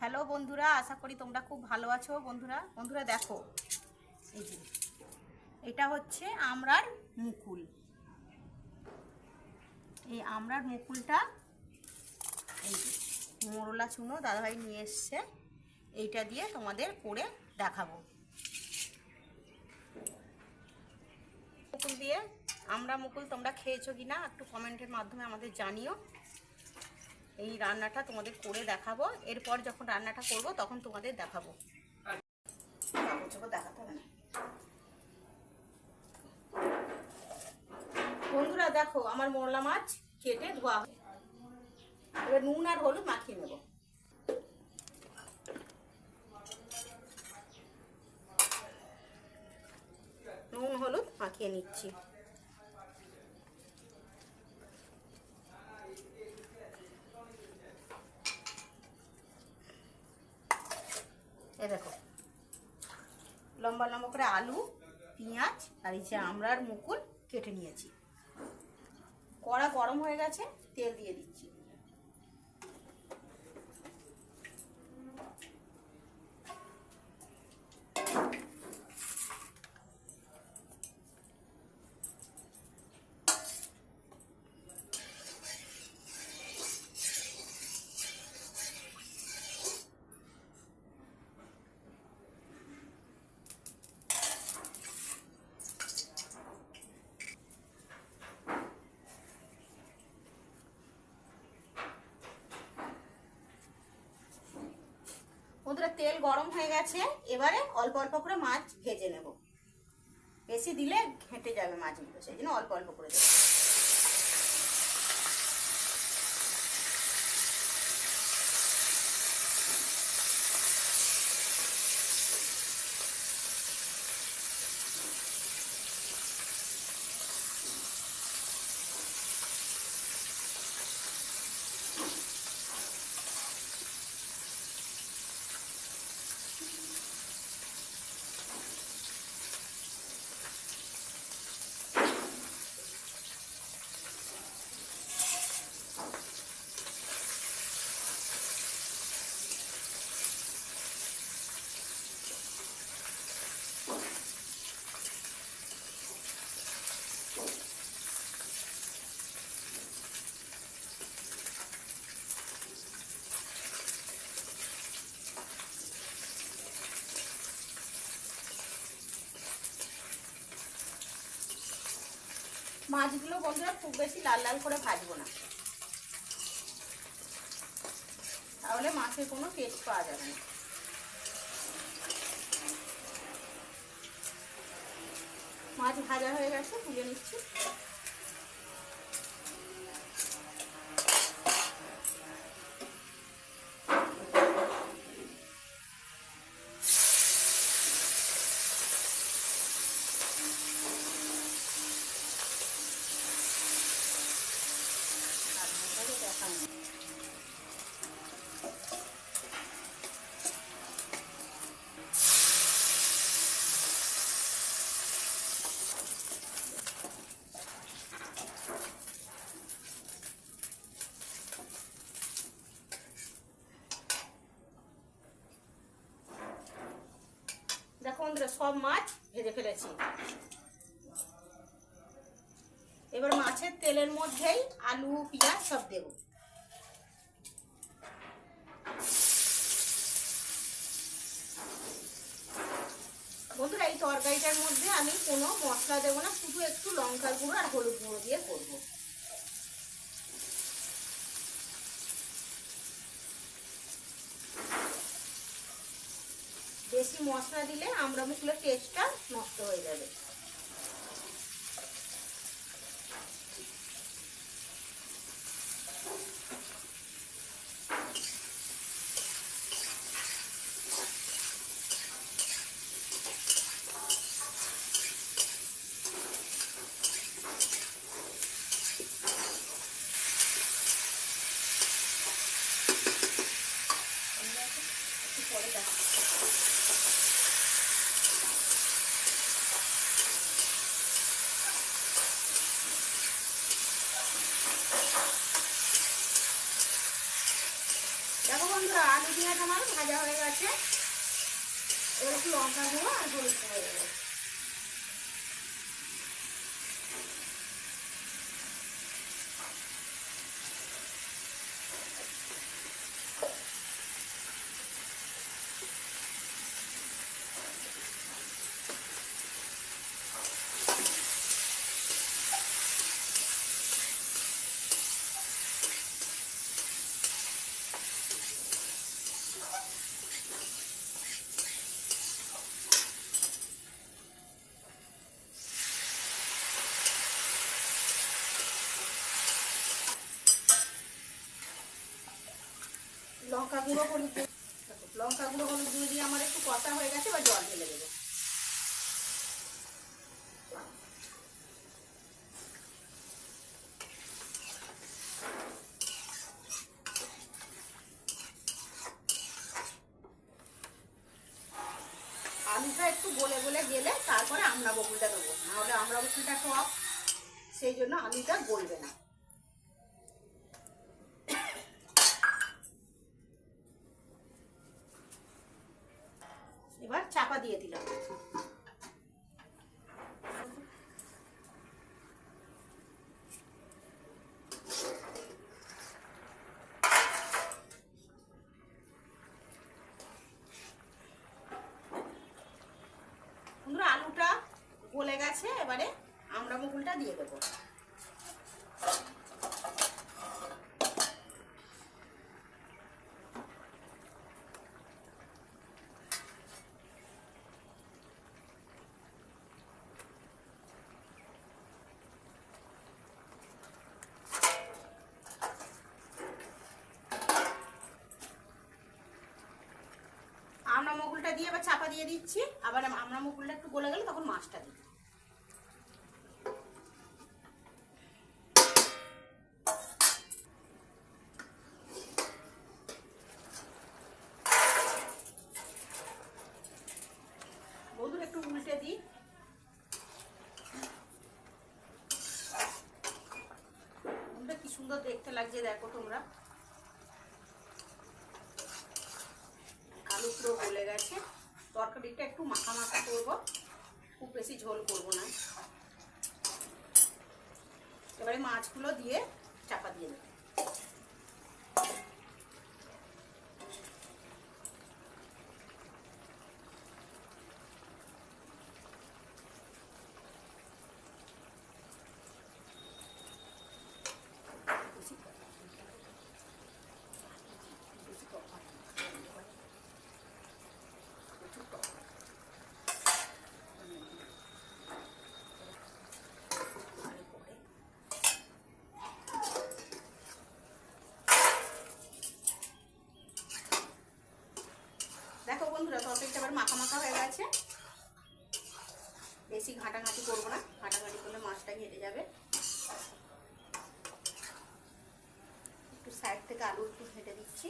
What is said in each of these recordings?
Hello বন্ধুরা, আশা করি তোমরা খুব ভালো আছো। বন্ধুরা বন্ধুরা দেখো, এই যে, এটা হচ্ছে আমরার মুকুল। এই আমরার মুকুলটা, এই যে, মোরলা চুনো দাদাভাই নিয়ে এসছে। এইটা দিয়ে তোমাদের করে দেখাবো। মুকুল দিয়ে, আমরা মুকুল তোমরা খেয়েছো কি না একটু কমেন্টের মাধ্যমে আমাদের জানিও। এই রান্নাটা তোমাদের করে দেখাবো। এরপর যখন রান্নাটা করব, তখন তোমাদের দেখাবো। দেখাতে হবে না। বন্ধুরা, দেখো, আমার মোরলা মাছ কেটে ধোয়া এবার নুন আর হলুদ মাখিয়ে নেব। নুন, হলুদ মাখিয়ে নিচ্ছি। দেখো, লম্বা লম্বা করে আলু, পেঁয়াজ আর এই যে আমরার মুকুল কেটে নিয়েছি। কড়া গরম হয়ে গেছে, তেল দিয়ে দিচ্ছি। বন্ধুরা তেল গরম হয়ে গেছে, এবারে অল্প অল্প করে মাছ ভেজে নেব। বেশি দিলে ঘেঁটে যাবে মাছগুলো, সেই জন্য অল্প অল্প করে দেবো। মাছগুলো বন্ধুরা খুব বেশি লাল লাল করে ভাজবো না। তাহলে মাছের কোনো টেস্ট পাওয়া যাবে না। মাছ ভাজা হয়ে গেছে, তুলে নিচ্ছি আর মোটাকে দেখানো দেখো বন্ধুরা সব মাছ ভেজে ফেলেছি। এবার মাছের তেলের মধ্যেই আলু, পেঁয়াজ সব দেব। বন্ধুরা, এই তরকারিটার মধ্যে আমি কোনো মশলা দেবো না, শুধু একটু লঙ্কার গুঁড়ো আর হলুদ গুঁড়ো দিয়ে করব। বেশি মশলা দিলে আমরা মুখলের টেস্টটা নষ্ট হয়ে যাবে একটু পরে দেখাচ্ছি। দেখো বন্ধুরা আলু পেঁয়াজ আমার ভাজা হয়ে গেছে এবার একটু লঙ্কা গুঁড়ো আর হলুদ গুঁড়ো দেবো লঙ্কা গুঁড়ো হলুদ লঙ্কা গুঁড়ো হলুদ গুঁড়ো দিয়ে আমার একটু কষা হয়ে গেছে বা জল ঢেলে দেবো। আলুটা একটু গলে গলে গেলে তারপরে আমরা বকুলটা দেবো, নাহলে আমরা বকুলটা টক সেই জন্য আলুটা গলবে না। দিয়ে দিলাম। আলুটা গলে গেছে এবারে আমরা মুকুলটা দিয়ে দেবো। মুকুলটা দিয়ে এবার চাপা দিয়ে দিচ্ছি। আবার আমরা মুকুলটা একটু গলে গেলে তখন মাছটা দিই। একটু উল্টে দিই। কি সুন্দর দেখতে লাগছে, দেখো তোমরা আলু পুরো গলে গেছে তরকারিটা একটু মাখা মাখা করব। খুব বেশি ঝোল করব না। এবারে মাছগুলো দিয়ে চাপা দিয়ে দেবো বেশি বেশি কথা প্রচুর টক। আরে পরে। দেখো বন্ধুরা তরকারিটা এবার মাখা মাখা হয়ে গেছে। বেশি ঘাটাঘাটি করব না, ঘাটাঘাটি করলে মাছটা ঘেটে যাবে। একটু সাইড থেকে আলু একটু ঘেটে দিচ্ছি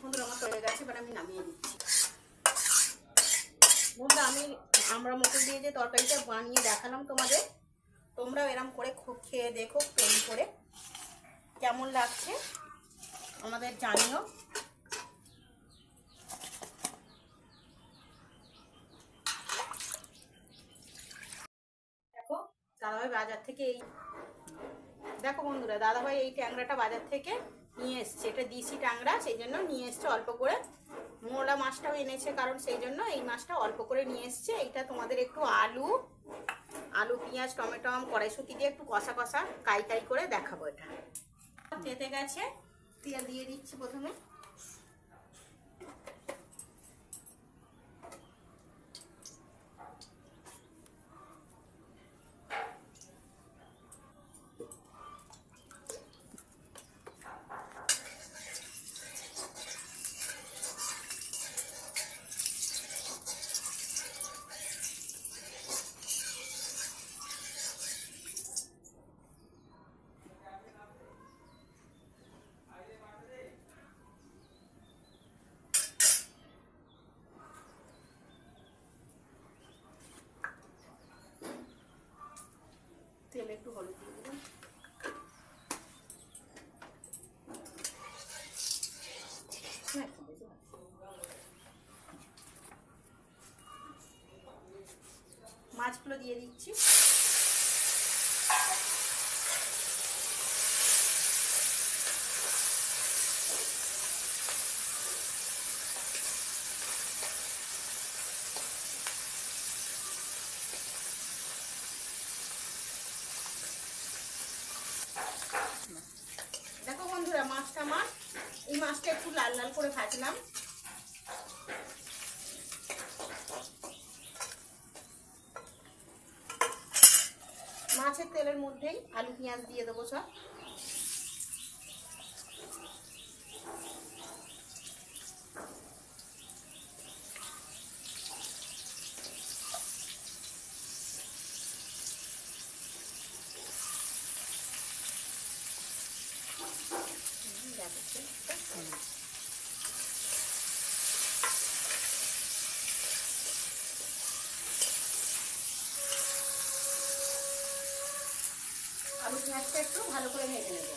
বন্ধুরা আমার তৈরি গেছে এবার আমি নামিয়ে দিচ্ছি বন্ধুরা আমি আমরা মুকুল দিয়ে যে তরকারিটা বানিয়ে দেখালাম তোমাদের, তোমরাও এরম করে খুব খেয়ে দেখো, প্রেম করে। কেমন লাগছে? আমাদের জানিও। দেখো, দাদাভাই বাজার থেকে এই দেখো বন্ধুরা, দাদাভাই এই ট্যাংরাটা বাজার থেকে নিয়ে এসছে। এটা দিশি ট্যাংরা, সেই জন্য নিয়ে এসছে অল্প করে। মোলা মাছটাও এনেছে কারণ সেই জন্য এই মাছটা অল্প করে নিয়ে এসছে। এইটা তোমাদের একটু আলু আলু, পেঁয়াজ, টমেটো, আম, কড়াইশুটি দিয়ে একটু কষা কষা, কাই কাই করে দেখাবো এটা। পেতে গেছে, তেল দিয়ে দিচ্ছি প্রথমে। মশলাগুলো দিয়ে দিচ্ছি দেখো বন্ধুরা মাছটা আমার এই মাছটা একটু লাল লাল করে ভাজলাম। মাছের তেলের মধ্যেই আলু পেঁয়াজ দিয়ে দেবো সব। আলু পেঁয়াজটা একটু ভালো করে ভেজে নেব।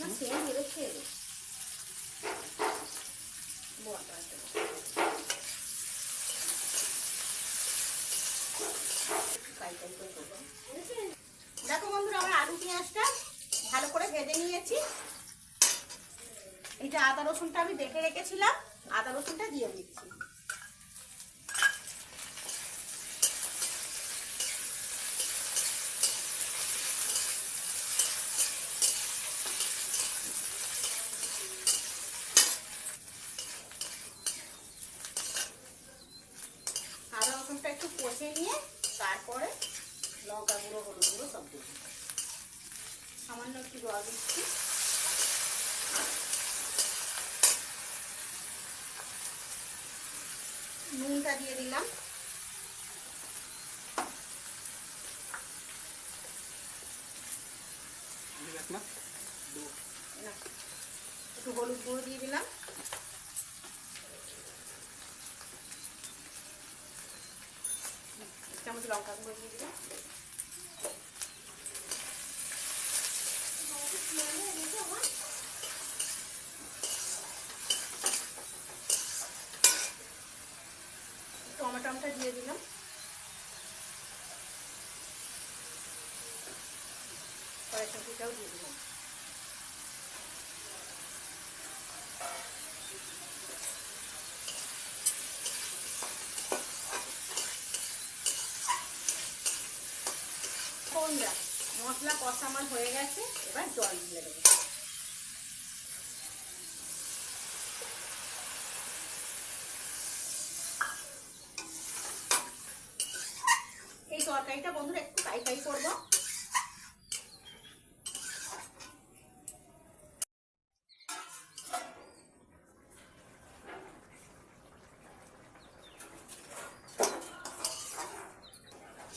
না সেম বেরোচ্ছে এদের। বোয়াটা আছে। ফ্রাই ফ্রাই করে করব। দেখো বন্ধুরা আমার আলু পেঁয়াজটা ভালো করে ভেজে নিয়েছি এই যে আদা রসুনটা আমি বেটে রেখেছিলাম আদা রসুনটা দিয়ে দিচ্ছি আদা রসুনটা একটু কষে নিয়ে তারপরে লঙ্কা গুঁড়ো হলুদ গুঁড়ো সব দিচ্ছি সামান্য একটু জল দিচ্ছি নুনটা দিয়ে দিলাম। একটু হলুদ গুঁড়ো দিয়ে দিলাম। চামচ লঙ্কা গুঁড়ো দিয়ে দিলাম টমেটোটা দিয়ে দিলাম কড়াইশুটিটাও দিয়ে দিলাম মশলা কষা আমার হয়ে গেছে এবার জল দিয়ে দেবো এই তরকারিটা বন্ধুরা একটু কাই কাই করব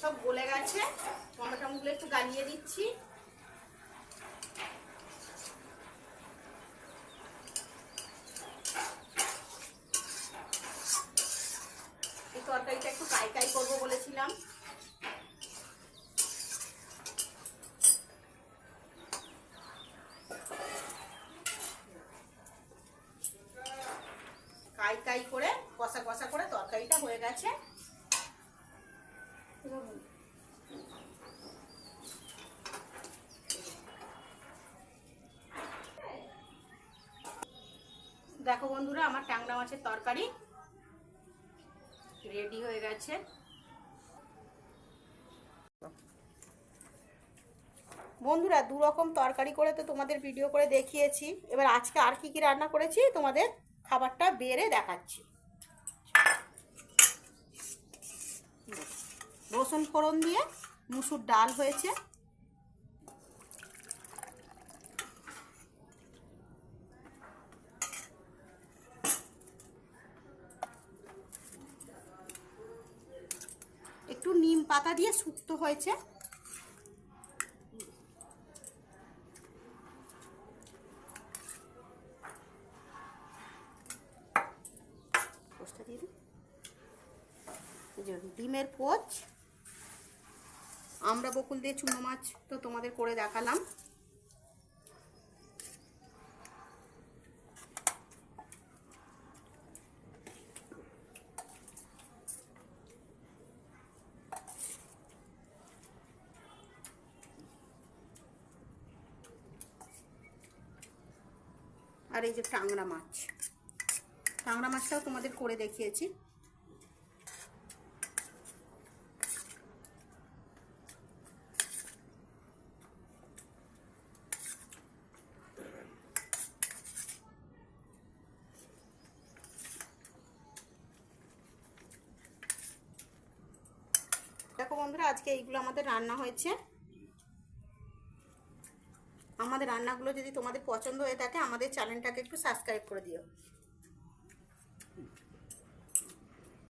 সব গলে গেছে টমেটোগুলো একটু গালিয়ে দিচ্ছি। এই তরকারিটা একটু কাই কাই করব বলেছিলাম। কাই কাই করে, কষা কষা করে তরকারিটা হয়ে গেছে দেখো বন্ধুরা, আমার ট্যাংরা মাছের তরকারি রেডি হয়ে গেছে। বন্ধুরা দু রকম তরকারি করে তো তোমাদের ভিডিও করে দেখিয়েছি। এবার আজকে আর কি কি রান্না করেছি, তোমাদের খাবারটা বেড়ে দেখাচ্ছি। রসুন ফোড়ন দিয়ে মুসুর ডাল হয়েছে একটু নিম পাতা দিয়ে শুক্তো হয়েছে। ডিমের পোচ। আমরা বকুল দিয়ে চুনো মাছ তো তোমাদের করে দেখালাম। আর এই যে টাংরা মাছ। টাংরা মাছটাও তোমাদের করে দেখিয়েছি। দেখো বন্ধুরা, আজকে এইগুলো আমাদের রান্না হয়েছে। আমাদের রান্নাগুলো যদি তোমাদের পছন্দ হয়ে থাকে আমাদের চ্যানেলটাকে একটু সাবস্ক্রাইব করে দিও।